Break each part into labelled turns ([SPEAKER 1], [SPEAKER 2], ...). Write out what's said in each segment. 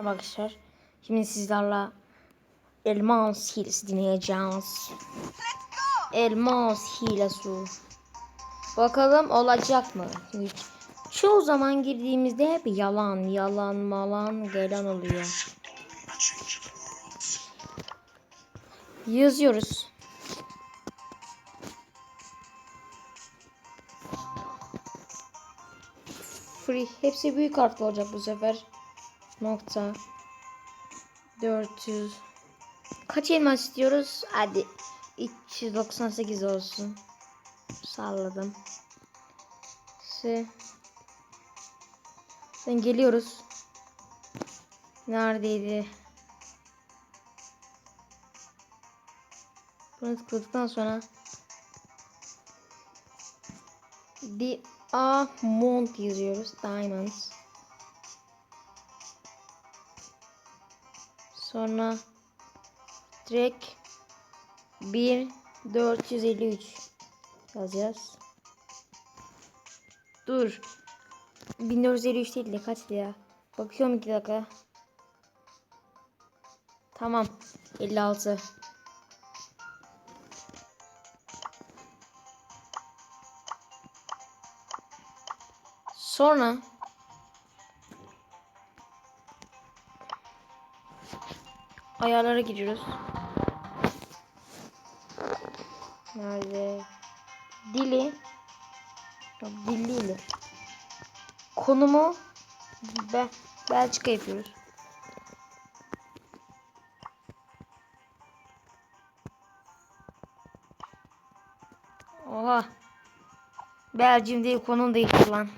[SPEAKER 1] Arkadaşlar şimdi sizlerle elmas hilesi dinleyeceğiz. Elmas hilesi. Bakalım olacak mı? Hiç. Çoğu zaman girdiğimizde hep yalan, yalan, malan gelen oluyor. Yazıyoruz. Free. Hepsi büyük harfli olacak bu sefer. Nokta. 400. Kaç elmas istiyoruz? Hadi. 398 olsun. Salladım. Se. Sen geliyoruz. Neredeydi? Bunu tıkladıktan sonra Diamond yazıyoruz. Diamonds. Sonra direkt 1 453 yazacağız. Dur. 1453 değil de kaçtı ya? Bakıyorum 2 dakika. Tamam. 56. Sonra ayarlara giriyoruz. Nerede? Dili. Yok, dilliyle. Konumu Be Belçika yapıyoruz. Oha. Belçim değil konum değil lan.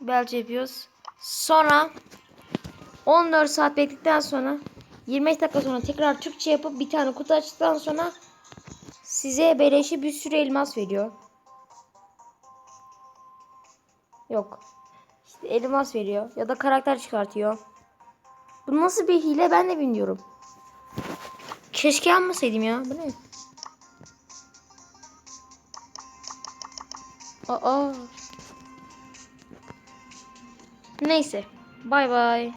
[SPEAKER 1] Belçe yapıyoruz. Sonra 14 saat bekledikten sonra 25 dakika sonra tekrar Türkçe yapıp bir tane kutu açtıktan sonra size beleşi bir sürü elmas veriyor. Yok. İşte elmas veriyor ya da karakter çıkartıyor. Bu nasıl bir hile ben de bilmiyorum. Keşke almasaydım ya. Bu ne? Aa. Neyse. Bay bay.